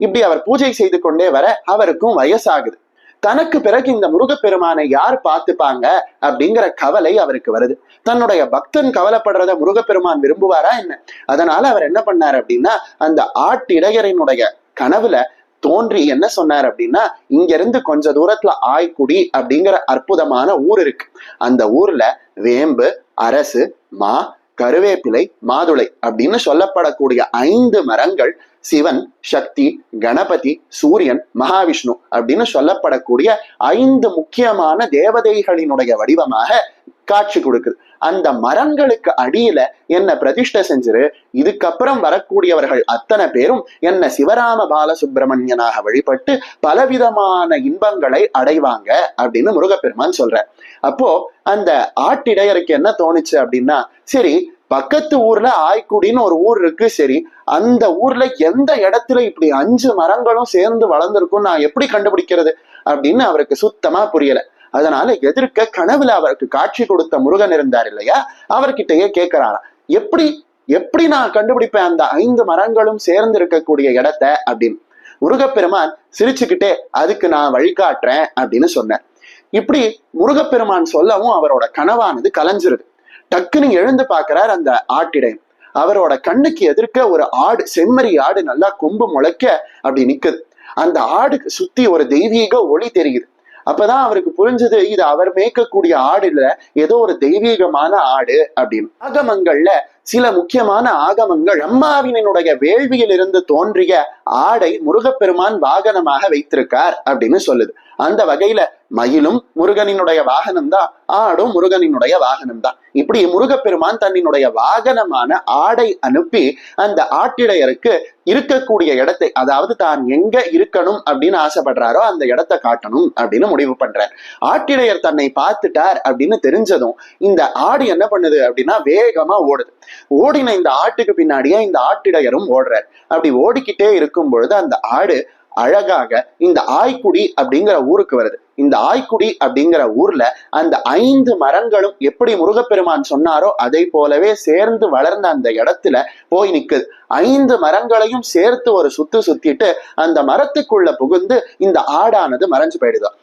இப்படி அவர் பூஜை செய்து கொண்டே வர அவருக்கும் வயசாகுது. தனக்கு பிறகு இந்த முருகப்பெருமானை யார் பார்த்துப்பாங்க அப்படிங்கிற கவலை அவருக்கு வருது. தன்னுடைய பக்தன் கவலைப்படுறத முருகப்பெருமான் விரும்புவாரா என்ன? அதனால அவர் என்ன பண்ணார் அப்படின்னா அந்த ஆட்டிடையரினுடைய கனவுல தோன்றி என்ன சொன்னார் அப்படின்னா இங்க இருந்து கொஞ்ச தூரத்துல ஆய்க்குடி அப்படிங்கிற அற்புதமான ஊர் இருக்கு. அந்த ஊர்ல வேம்பு அரசு மா கருவேப்பிலை மாதுளை அப்படின்னு சொல்லப்படக்கூடிய ஐந்து மரங்கள் சிவன் சக்தி கணபதி சூரியன் மகாவிஷ்ணு அப்படின்னு சொல்லப்படக்கூடிய ஐந்து முக்கியமான தேவதைகளினுடைய வடிவமாக காட்சி கொடுக்குது. அந்த மரங்களுக்கு அடியில என்ன பிரதிஷ்டை செஞ்சிரு. இதுக்கப்புறம் வரக்கூடியவர்கள் அத்தனை பேரும் என்ன சிவராம பாலசுப்பிரமணியனாக வழிபட்டு பலவிதமான இன்பங்களை அடைவாங்க அப்படின்னு முருகப்பெருமான் சொல்ற அப்போ அந்த ஆட்டிடையருக்கு என்ன தோணுச்சு அப்படின்னா சரி பக்கத்து ஊர்ல ஆய்க்குடின்னு ஒரு ஊர் இருக்கு சரி அந்த ஊர்ல எந்த இடத்துல இப்படி அஞ்சு மரங்களும் சேர்ந்து வளர்ந்துருக்கும் நான் எப்படி கண்டுபிடிக்கிறது அப்படின்னு அவருக்கு சுத்தமா புரியல. அதனால எதிர்க்க கனவுல அவருக்கு காட்சி கொடுத்த முருகன் இருந்தார் இல்லையா? அவர்கிட்டயே கேட்கிறாராம் எப்படி எப்படி நான் கண்டுபிடிப்பேன் அந்த ஐந்து மரங்களும் சேர்ந்து இருக்கக்கூடிய இடத்த? அப்படின்னு. முருகப்பெருமான் சிரிச்சுக்கிட்டே அதுக்கு நான் வழிகாட்டுறேன் அப்படின்னு சொன்னேன் இப்படி முருகப்பெருமான் சொல்லவும் அவரோட கனவானது கலைஞ்சிருது. டக்குன்னு எழுந்து பாக்குறார் அந்த ஆட்டிடை. அவரோட கண்ணுக்கு எதிர்க்க ஒரு ஆடு செம்மறி ஆடு நல்லா கொம்பு முளைக்க அப்படி நிக்குது. அந்த ஆடுக்கு சுத்தி ஒரு தெய்வீக ஒளி தெரியுது. அப்பதான் அவருக்கு புரிஞ்சது இது அவர் மேய்க்கக்கூடிய ஆடு இல்ல ஏதோ ஒரு தெய்வீகமான ஆடு அப்படின்னு. ஆகமங்கள்ல சில முக்கியமான ஆகமங்கள் அம்மாவினுடைய வேள்வியில் இருந்து தோன்றிய ஆடை முருகப்பெருமான் வாகனமாக வைத்திருக்கார் அப்படின்னு சொல்லுது. அந்த வகையில மயிலும் முருகனினுடைய வாகனம் தான் ஆடும் முருகனினுடைய வாகனம் தான் இப்படி முருகப்பெருமான் தன்னினுடைய வாகனமான ஆடை அனுப்பி அந்த ஆட்டிடையருக்கு இருக்கக்கூடிய இடத்தை அதாவது தான் எங்க இருக்கணும் அப்படின்னு ஆசைப்படுறாரோ அந்த இடத்தை காட்டணும் அப்படின்னு முடிவு பண்றார். ஆட்டிடையர் தன்னை பார்த்துட்டார் அப்படின்னு தெரிஞ்சதும் இந்த ஆடு என்ன பண்ணுது அப்படின்னா வேகமா ஓடுது. ஓடின இந்த ஆட்டுக்கு பின்னாடியே இந்த ஆட்டிடையரும் ஓடுறார். அப்படி ஓடிக்கிட்டே இருக்கும் பொழுது அந்த ஆடு அழகாக இந்த ஆய்க்குடி அப்படிங்கிற ஊருக்கு வருது. இந்த ஆய்க்குடி அப்படிங்கிற ஊர்ல அந்த ஐந்து மரங்களும் எப்படி முருகப்பெருமான் சொன்னாரோ அதை போலவே சேர்ந்து வளர்ந்த அந்த இடத்துல போய் நிக்குது. ஐந்து மரங்களையும் சேர்த்து ஒரு சுத்து சுத்திட்டு அந்த மரத்துக்குள்ள புகுந்து இந்த ஆடானது மறைஞ்சு போயிடுதான்